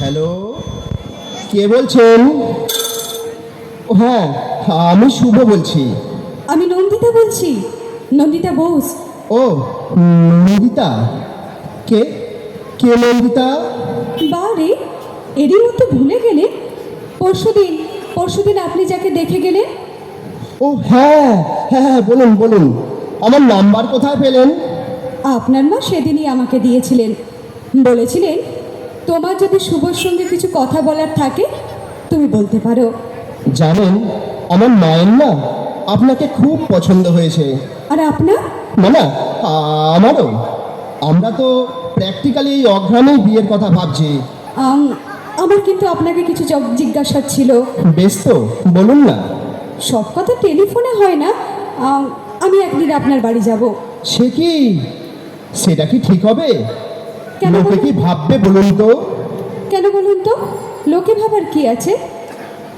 Hello? কে বলছেন? ও হ্যাঁ আমি শুভ বলছি। আমি নন্দিতা বলছি। নন্দিতা বোস। ও নন্দিতা। কে? কে নন্দিতা? বারে এরই মধ্যে ভুলে গেলে। পরশুদিন পরশুদিন আপনি যাকে দেখে গেলেন। ও হ্যাঁ হ্যাঁ হ্যাঁ বলুন বলুন। আমার নাম্বার কোথায় পেলেন? আপনার মা সেদিনই আমাকে দিয়েছিলেন। বলেছিলেন তোমার যদি শুভর সঙ্গে কিছু কথা বলার থাকে তুমি বলতে পারো। জানেন আমার মায়ের না আপনাকে খুব পছন্দ হয়েছে। আর আপনার না না আমারও। আমরা তো প্র্যাকটিক্যালি এই অঘ্রাণেই বিয়ের কথা ভাবছি। আমার কিন্তু আপনাকে কিছু জিজ্ঞাসা ছিল। বেশ তো বলুন না। সব কথা টেলিফোনে হয় না। আমি একদিন আপনার বাড়ি যাব। সে কি? সেটা কি ঠিক হবে? কেন লোকে কি ভাববে বলুন তো? কেন বলুন তো? লোকে ভাবার কি আছে?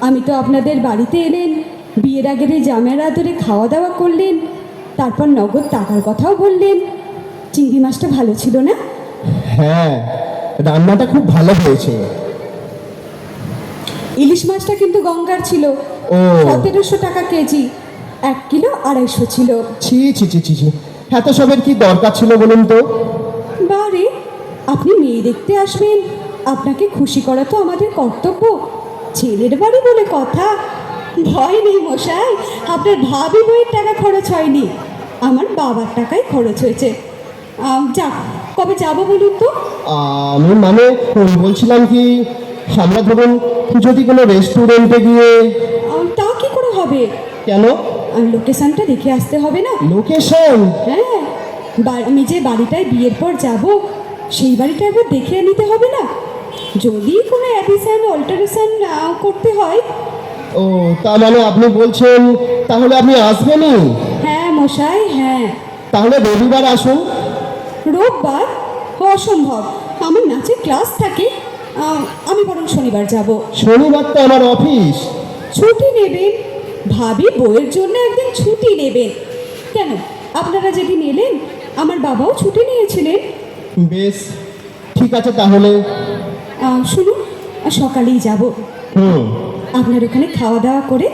আমি তো আপনাদের বাড়িতে এলেন বিয়ের আগের জামের আদরে খাওয়া দাওয়া করলেন তারপর নগদ টাকার কথাও বললেন। চিংড়ি মাছটা ভালো ছিল না? হ্যাঁ রান্নাটা খুব ভালো হয়েছে। ইলিশ মাছটা কিন্তু গঙ্গার ছিল। ও। সতেরোশো টাকা কেজি এক কিলো আড়াইশো ছিল। ছি ছি ছি ছি ছি। এত সবের কি দরকার ছিল বলুন তো? বারে আপনি মেয়ে দেখতে আসবেন। আপনাকে খুশি করা তো আমাদের কর্তব্য। ছেলের বাড়ি বলে কথা। ভয় নেই মশাই আপনার ভাবি বইয়ের টাকা খরচ হয়নি। আমার বাবার টাকাই খরচ হয়েছে। যাক কবে যাব বলুন তো? আমি মানে বলছিলাম কি আমরা ধরুন যদি কোনো রেস্টুরেন্টে গিয়ে তা কি করে হবে? কেন? লোকেশনটা দেখে আসতে হবে না? লোকেশন হ্যাঁ। আমি যে বাড়িটায় বিয়ের পর যাব সেই বাড়িটা একবার দেখে নিতে হবে না? যদি কোনো অ্যাডিশন অল্টারেশন করতে হয়। ও তার মানে আপনি বলছেন তাহলে আপনি আসবেনই? হ্যাঁ মশাই হ্যাঁ। তাহলে রবিবার আসুন। রোববার? অসম্ভব। আমার নাচের ক্লাস থাকে। আমি বরং শনিবার যাব। শনিবার তো আমার অফিস। ছুটি নেবেন। ভাবি বইয়ের জন্য একদিন ছুটি নেবেন। কেন? আপনারা যেদিন এলেন আমার বাবাও ছুটি নিয়েছিলেন। বেশ ঠিক আছে তাহলে। শুনুন সকালেই যাব। হুম। আপনার ওখানে খাওয়া দাওয়া করে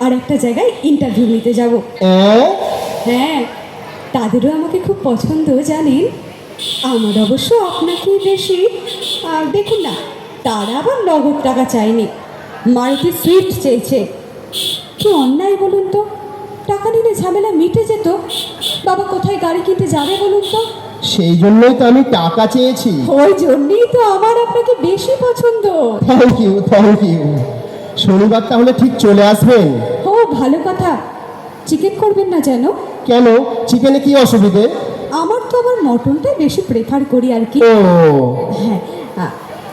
আর একটা জায়গায় ইন্টারভিউ নিতে যাব? হ্যাঁ তাদেরও আমাকে খুব পছন্দ জানেন? আমার অবশ্য আপনাকে বেশি আর দেখুন না তারা আবার নগদ টাকা চায়নি। মারুতি সুইফট চেয়েছে। কি অন্যায় বলুন তো? টাকা নিলে ঝামেলা মিটে যেত। বাবা কোথায় গাড়ি কিনতে যাবে বলুন তো? সেই জন্যই তো আমি টাকা চেয়েছি। ওই জন্যই তো আমার আপনাকে বেশি পছন্দ। থ্যাংক ইউ থ্যাংক ইউ শনিবার তাহলে ঠিক চলে আসবেন ও ভালো কথা। চিকেন করবেন না যেন? কেন? চিকেনে কি অসুবিধে? আমার তো আবার মটনটাই বেশি প্রেফার করি আর কি। ও। হ্যাঁ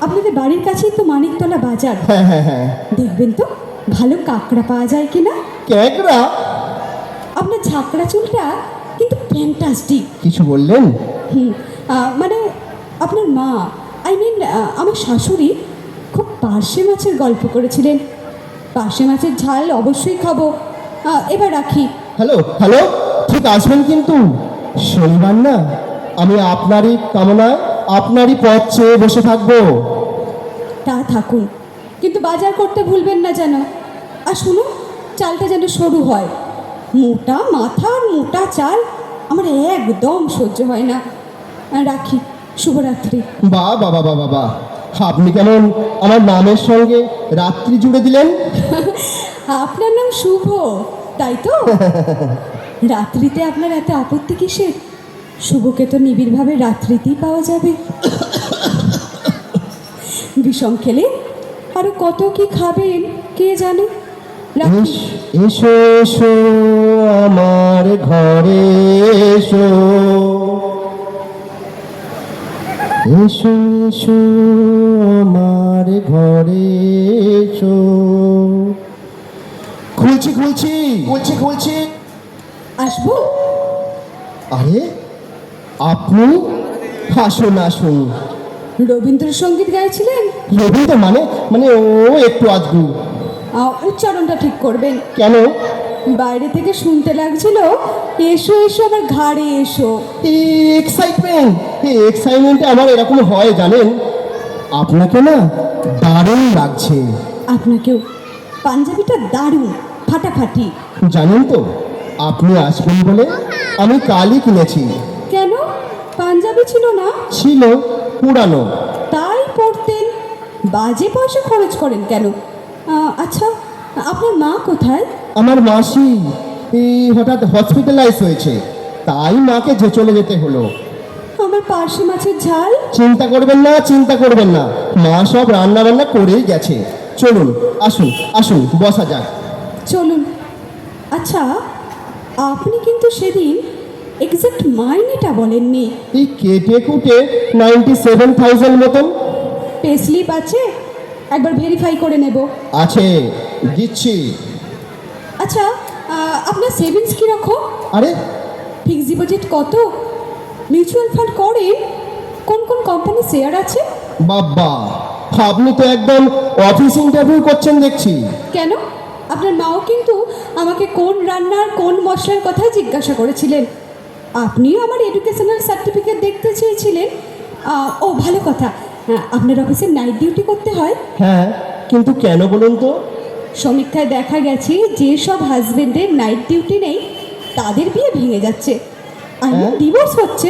আপনাদের বাড়ির কাছেই তো মানিকতলা বাজার। হ্যাঁ হ্যাঁ হ্যাঁ। দেখবেন তো ভালো কাঁকড়া পাওয়া যায় কি না ক্যাকড়া? আপনার ঝাঁকড়া চুলটা ফ্যান্টাস্টিক কিছু বললেন? হুম মানে আপনার মা আই মিন আমার শাশুড়ি খুব পার্শে মাছের গল্প করেছিলেন। পার্শে মাছের ঝাল অবশ্যই খাব। এবার রাখি। হ্যালো হ্যালো ঠিক আসবেন কিন্তু? শনিবার না? আমি আপনারই কামনায় আপনারই পথ চেয়ে বসে থাকব। তা থাকুন। কিন্তু বাজার করতে ভুলবেন না যেন। আর শুনুন চালটা যেন সরু হয়। মোটা মাথা আর মোটা চাল আমার একদম সহ্য হয় না। রাখি শুভরাত্রি। বা বাবা বাবা বা আপনি কেমন আমার নামের সঙ্গে রাত্রি জুড়ে দিলেন? আপনার নাম শুভ তাই তো? রাত্রিতে আপনার এত আপত্তি কিসের? শুভকে তো নিবিড়ভাবে রাত্রিতেই পাওয়া যাবে। বিষম খেলে আরও কত কি খাবেন কে জানে? এসো এসো। আমার ঘরে এসো। এসো এসো আমার ঘরে এসো। খুলছি খুলছি। খুলছি খুলছি। আসব? আরে আপনি আসুন আসুন। রবীন্দ্রসঙ্গীত গাইছিলেন? রবীন্দ্র মানে মানে ও একটু আহ, উচ্চারণটা ঠিক করবেন। কেন? বাইরে থেকে শুনতে লাগছিল এসো এসো আমার ঘাড়ে এসো। এক্সাইটমেন্ট এই এক্সাইটমেন্টে আমার এরকম হয় জানেন? আপনাকে না দারুণ লাগছে। আপনাকেও পাঞ্জাবিটা দারুণ ফাটাফাটি। জানেন তো আপনি আসবেন বলে আমি কালই কিনেছি। কেন? পাঞ্জাবি ছিল না? ছিল পুরানো। তাই পড়তেন বাজে পয়সা খরচ করেন কেন? আচ্ছা আপনার মা কোথায়? আমার মাসি এই হঠাৎ হসপিটালাইজ হয়েছে। তাই মাকে যে চলে যেতে হলো। আমার পার্শে মাছের ঝাল? চিন্তা করবেন না চিন্তা করবেন না। মা সব রান্না বান্না করেই গেছে। চলুন আসুন আসুন বসা যাক। চলুন। আচ্ছা আপনি কিন্তু সেদিন এক্সাক্ট মাইনেটা বলেননি। এই কেটে কুটে নাইনটি সেভেন থাউজেন্ড মতন। পে স্লিপ আছে? একবার ভেরিফাই করে নেব। আছে দিচ্ছি। আচ্ছা আপনার সেভিংস কীরকম? আরে। ফিক্সড ডিপোজিট কত? মিউচুয়াল ফান্ড করে কোন কোন কোম্পানি শেয়ার আছে? বাবা আপনি তো একদম অফিস ইন্টারভিউ করছেন দেখছি। কেন? আপনার মাও কিন্তু আমাকে কোন রান্নার কোন মশলার কথা জিজ্ঞাসা করেছিলেন। আপনিও আমার এডুকেশনাল সার্টিফিকেট দেখতে চেয়েছিলেন। ও ভালো কথা। হ্যাঁ, আপনার অফিসে নাইট ডিউটি করতে হয়। হ্যাঁ কিন্তু কেন বলুন তো? সমীক্ষায় দেখা গেছে যে সব হাজবেন্ডের নাইট ডিউটি নেই তাদের বিয়ে ভেঙে যাচ্ছে। আর হ্যাঁ? ডিভোর্স হচ্ছে।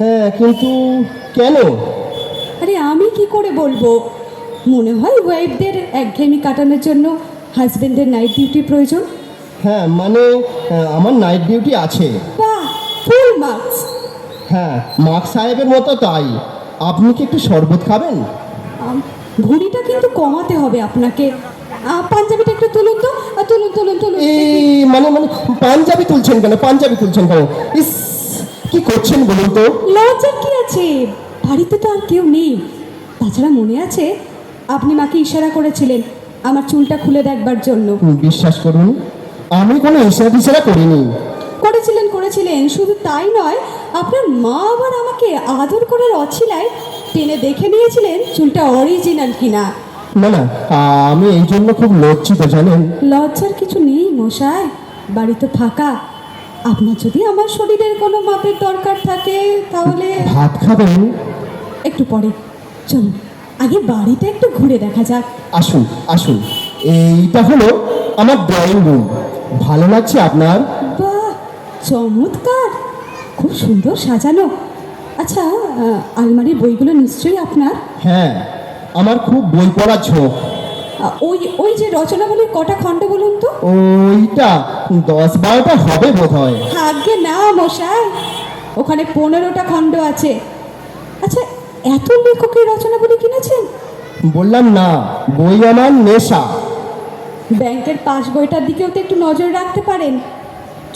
হ্যাঁ কিন্তু কেন? আরে আমি কি করে বলব? মনে হয় ওয়াইফদের একঘেয়েমি কাটানোর জন্য হাজবেন্ডের নাইট ডিউটি প্রয়োজন। হ্যাঁ মানে আমার নাইট ডিউটি আছে। বাহ ফুল মার্কস হ্যাঁ মার্ক সাহেবের মতো তাই। আপনি কি একটু শরবত খাবেন? ভুঁড়িটা কিন্তু কমাতে হবে আপনাকে। পাঞ্জাবিটা একটু তুলুন তো তুলুন তুলুন তুলুন। এই মানে মানে পাঞ্জাবি তুলছেন কেন? পাঞ্জাবি তুলছেন কেন? ইস কি করছেন বলুন তো? লজ্জার কি আছে? বাড়িতে তো আর কেউ নেই। তাছাড়া মনে আছে আপনি মাকে ইশারা করেছিলেন আমার চুলটা খুলে দেখবার জন্য। বিশ্বাস করুন আমি কোনো ইশারা টিশারা করিনি। করেছিলেন করেছিলেন শুধু তাই নয় আপনার মা আবার আমাকে আদর করার অছিলায় টেনে দেখে নিয়েছিলেন চুলটা অরিজিনাল কিনা। না না আমি এই জন্য খুব লজ্জিত জানেন? লজ্জার কিছু নেই মশাই। বাড়ি তো ফাঁকা। আপনার যদি আমার শরীরের কোনো মাপের দরকার থাকে তাহলে ভাত খাবেন? একটু পরে। চলুন আগে বাড়িটা একটু ঘুরে দেখা যাক। আসুন আসুন। এইটা হলো আমার ড্রয়িং রুম ভালো লাগছে আপনার? বাহ চমৎকার। খুব সুন্দর সাজানো। আচ্ছা আলমারির বইগুলো নিশ্চয়ই আপনার? হ্যাঁ। আমার খুব বই পড়ার ঝোঁক। ওই ওই যে রচনাবলীর কটা খণ্ড বলুন তো? ওইটা দশ বারোটা হবে বোধ হয় আগে না মশাই ওখানে পনেরোটা খণ্ড আছে। আচ্ছা এত লেখকের রচনাবলী কিনেছেন? বললাম না বই আমার নেশা। ব্যাংকের পাস বইটার দিকেও তো একটু নজর রাখতে পারেন।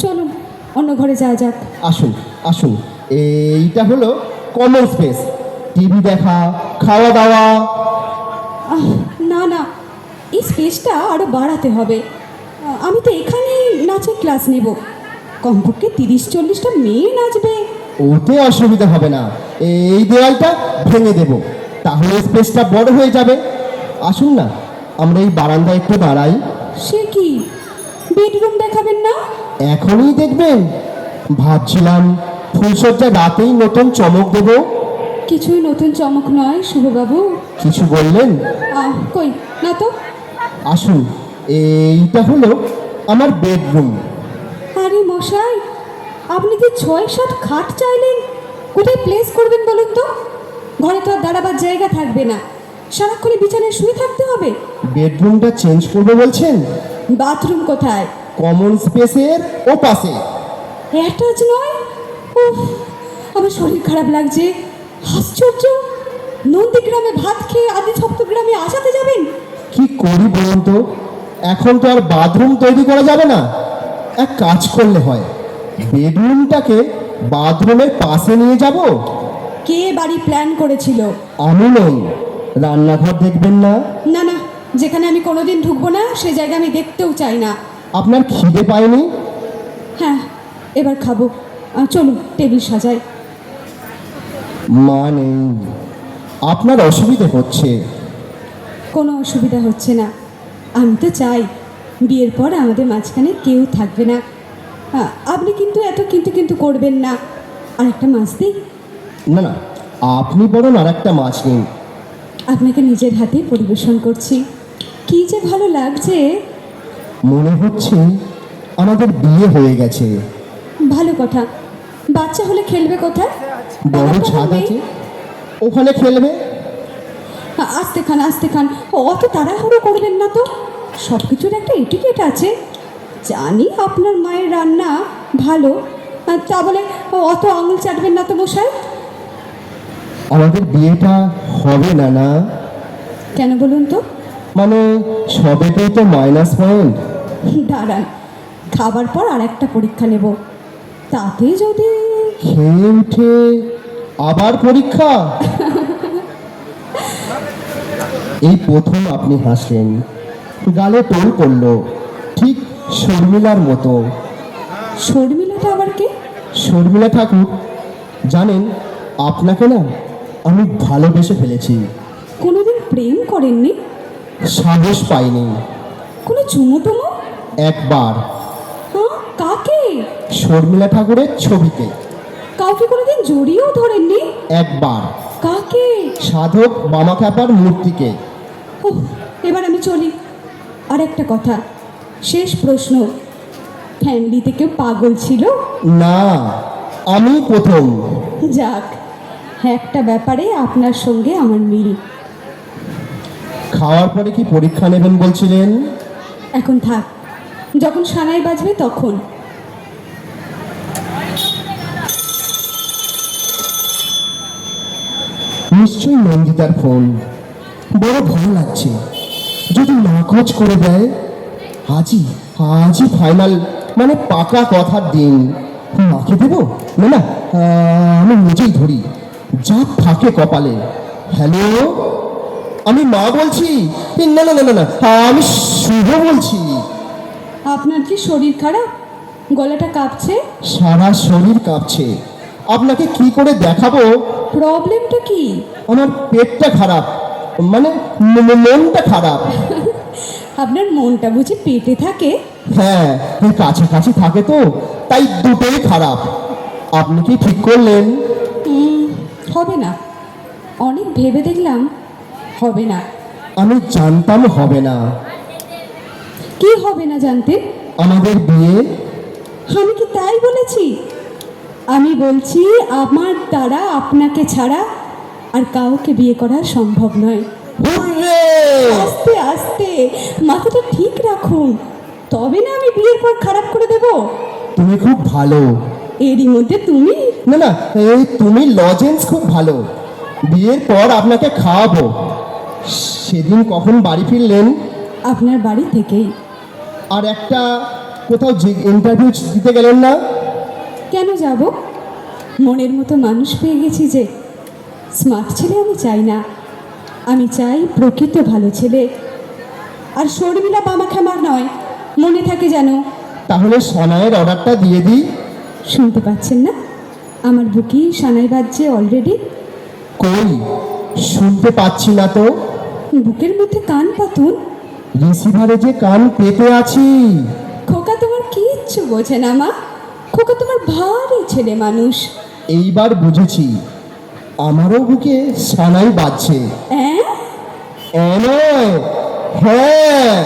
চলুন অন্য ঘরে যাওয়া যাক। আসুন আসুন। এইটা হলো কমন স্পেস টিভি দেখা খাওয়া দাওয়া না না এই স্পেসটা আরও বাড়াতে হবে। আমি তো এখানেই নাচের ক্লাস নেব। কমপক্ষে তিরিশ চল্লিশটা মেয়ে নাচবে। ওতে অসুবিধা হবে না। এই দেওয়ালটা ভেঙে দেব। তাহলে স্পেসটা বড় হয়ে যাবে। আসুন না আমরা এই বারান্দায় একটু দাঁড়াই। সে কি? বেডরুম দেখাবেন না? এখনই দেখবেন। ভাবছিলাম ফুলসজ্জা রাতেই নতুন চমক দেব। কিছুই নতুন চমক নয় শুভবাবু। কিছু বললেন? আহ, কই? না তো। আসুন এইটা হলো আমার বেডরুম। আরে মশাই আপনি যে ছয় সাত খাট চাইলেন কোথায় প্লেস করবেন বলুন তো? ঘরে তো আর দাঁড়াবার জায়গা থাকবে না। সারাক্ষণে বিছানায় শুয়ে থাকতে হবে। বেডরুমটা চেঞ্জ করবে বলছেন? বাথরুম কোথায়? কমন স্পেসের ও পাশে অ্যাটাচ নয়? উফ আমার শরীর খারাপ লাগছে। আশ্চর্য! নন্দীগ্রামে ভাত খেয়ে আদি সপ্তগ্রামে আসাতে যাবেন? কি করি বলুন তো? এখন তো আর বাথরুম তৈরি করা যাবে না। এক কাজ করলে হয়। বেডরুমটাকে বাথরুমের পাশে নিয়ে যাব। কে বাড়ি প্ল্যান করেছিল? আমি নই। রান্নাঘর দেখবেন না? না না যেখানে আমি কোনোদিন ঢুকবো না সে জায়গা আমি দেখতেও চাই না। আপনার খিদে পায়নি? হ্যাঁ এবার খাব। চলুন টেবিল সাজাই। মা নেই আপনার অসুবিধে হচ্ছে? কোনো অসুবিধা হচ্ছে না। আমি তো চাই বিয়ের পর আমাদের মাঝখানে কেউ থাকবে না। আপনি কিন্তু এত কিন্তু কিন্তু করবেন না। আর একটা মাছ দিই? না না আপনি বরং আর একটা মাছ নিন। আপনাকে নিজের হাতে পরিবেশন করছি। কি যে ভালো লাগছে। মনে হচ্ছে আমাদের বিয়ে হয়ে গেছে। ভালো কথা। বাচ্চা হলে খেলবে কোথায়? বড় ছাদ আছে। ওখানে খেলবে? আস্তে খান আস্তে খান। অত তাড়াহুড়ো করবেন না তো। সব কিছুর একটা এটিকেট আছে। জানি আপনার মায়ের রান্না ভালো। তা বলে অত আঙুল চাটবেন না তো মশাই? আমাদের বিয়েটা হবে না না? কেন বলুন তো? মানে সবেতেই তো মাইনাস পয়েন্ট দাঁড়ান খাবার পর আর একটা পরীক্ষা নেব। তাতে যদি খেয়ে উঠে আবার পরীক্ষা? এই প্রথম আপনি হাসলেন। গালে টোল পড়ল ঠিক শর্মিলার মতো। শর্মিলাটা আবার কে? শর্মিলা ঠাকুর জানেন আপনাকে না আমি ভালোবেসে ফেলেছি। কোনোদিন প্রেম করেননি? সাহস পাইনি। কোনো চুমো টুমো? একবার কাকে? শর্মিলা ঠাকুরের ছবিতে। কাউকে কোনোদিন জড়িয়েও ধরেননি? একবার। কাকে? সাধক বামাখ্যাপার মূর্তিকে। ওহ, এবার আমি চলি। আর একটা কথা শেষ প্রশ্ন। ফ্যামিলিতে কেউ পাগল ছিল? না আমি প্রথম। যাক একটা ব্যাপারে আপনার সঙ্গে আমার মিল। খাওয়ার পরে কি পরীক্ষা নেবেন বলছিলেন? এখন থাক। যখন সানাই বাজবে তখন। নিশ্চয়ই নন্দিতার ফোন। বড় ভয় লাগছে। যদি নাকচ করে দেয়, আজই আজই ফাইনাল মানে পাকা কথার দিন। মাকে দেব? না না আমি নিজেই ধরি। যা থাকে কপালে। হ্যালো আমি মা বলছি। না না না না, আমি শুভ বলছি। আপনার কি শরীর খারাপ? গলাটা কাঁপছে? সারা শরীর কাঁপছে। আপনাকে কি করে দেখাবো? প্রবলেমটা কি? আমার পেটটা খারাপ। মানে মনটা খারাপ। আপনার মনটা বুঝি পেটে থাকে? হ্যাঁ কাছাকাছি থাকে তো তাই দুটোই খারাপ। আপনি কি ঠিক করলেন? হবে না। অনেক ভেবে দেখলাম হবে না। আমি জানতাম হবে না। কি হবে না জানতে? আমাদের বিয়ে। আমি কি তাই বলেছি? আমি বলছি আমার দ্বারা আপনাকে ছাড়া আর কাউকে বিয়ে করা সম্ভব নয়। আস্তে আস্তে মাথাটা ঠিক রাখুন। তবে না আমি বিয়ের পর খারাপ করে দেব। তুমি খুব ভালো। এরই মধ্যে তুমি? না না এই তুমি লজেন্স খুব ভালো। বিয়ের পর আপনাকে খাওয়াবো। সেদিন কখন বাড়ি ফিরলেন? আপনার বাড়ি থেকেই। আর একটা কোথাও ইন্টারভিউ দিতে গেলেন না? কেন যাব? মনের মতো মানুষ পেয়ে গেছি যে স্মার্ট ছেলে আমি চাই না। আমি চাই প্রকৃত ভালো ছেলে। আর শর্মিলা বামা খামার নয় মনে থাকে যেন। তাহলে সনায়ের অর্ডারটা দিয়ে দিই। শুনতে পাচ্ছেন না? আমার বুকি সানাই বাজছে অলরেডি কই? শুনতে পাচ্ছি না তো। বুকের মধ্যে কান পাতুন। রিসিভারে যে কান পেতে আছি। খোকা তোমার কিচ্ছু বোঝে না মা। খোকা তোমার ভারী ছেলে মানুষ। এইবার বুঝেছি আমারও বুকে সানাই বাজছে। হ্যাঁ হ্যাঁ।